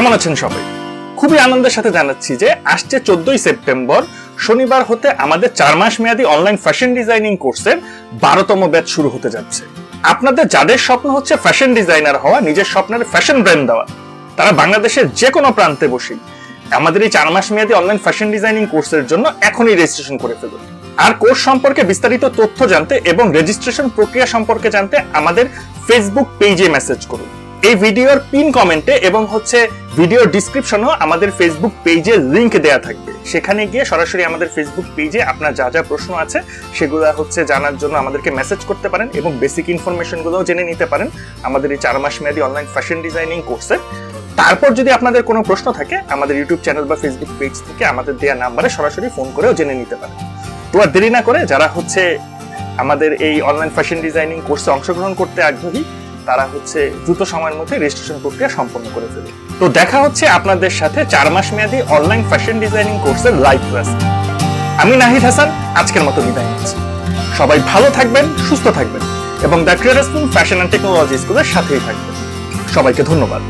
কেমন আছেন সবাই? খুবই আনন্দের সাথে জানাচ্ছি যে আসছে চোদ্দই সেপ্টেম্বর, শনিবার হতে আমাদের চার মাস মেয়াদী অনলাইন ফ্যাশন ডিজাইনিং কোর্সের বারোতম ব্যাচ শুরু হতে যাচ্ছে। আপনাদের যাদের স্বপ্ন হচ্ছে ফ্যাশন ডিজাইনার হওয়া, নিজের স্বপ্নের ফ্যাশন ব্র্যান্ড দেওয়া, তারা বাংলাদেশের যে কোনো প্রান্তে বসে আমাদের এই চার মাস মেয়াদী অনলাইন ফ্যাশন ডিজাইনিং কোর্সের জন্য এখনই রেজিস্ট্রেশন করে ফেলুন। আর কোর্স সম্পর্কে বিস্তারিত তথ্য জানতে এবং রেজিস্ট্রেশন প্রক্রিয়া সম্পর্কে জানতে আমাদের ফেসবুক পেজে মেসেজ করুন। এই ভিডিওর পিন কমেন্টে এবং হচ্ছে ভিডিওর ডিসক্রিপশনেও আমাদের ফেসবুক পেজে লিংক দেয়া থাকবে। সেখানে গিয়ে সরাসরি আমাদের ফেসবুক পেজে আপনার যা যা প্রশ্ন আছে, সেগুলো হচ্ছে জানার জন্য আমাদেরকে মেসেজ করতে পারেন এবং বেসিক ইনফরমেশনগুলোও জেনে নিতে পারেন আমাদের এই চার মাস মেয়াদী অনলাইন ফ্যাশন ডিজাইনিং কোর্সে তারপর যদি আপনাদের কোনো প্রশ্ন থাকে, আমাদের ইউটিউব চ্যানেল বা ফেসবুক পেজ থেকে আমাদের দেওয়া নাম্বারে সরাসরি ফোন করেও জেনে নিতে পারেন। তো আর দেরি না করে যারা হচ্ছে আমাদের এই অনলাইন ফ্যাশন ডিজাইনিং কোর্সে অংশগ্রহণ করতে আগ্রহী তারা হচ্ছে দ্রুত সময়ের মধ্যে রেজিস্ট্রেশন প্রক্রিয়া সম্পন্ন করে ফেলবে তো দেখা হচ্ছে আপনাদের সাথে চার মাস মেয়াদী অনলাইন ফ্যাশন ডিজাইনিং কোর্সের লাইভ ক্লাস আমি নাহিদ হাসান, আজকের মতো বিদায় নিচ্ছি। সবাই ভালো থাকবেন, সুস্থ থাকবেন এবং দ্য ক্রিয়ার ফ্যাশন অ্যান্ড টেকনোলজি স্কুলের সাথেই থাকবেন। সবাইকে ধন্যবাদ।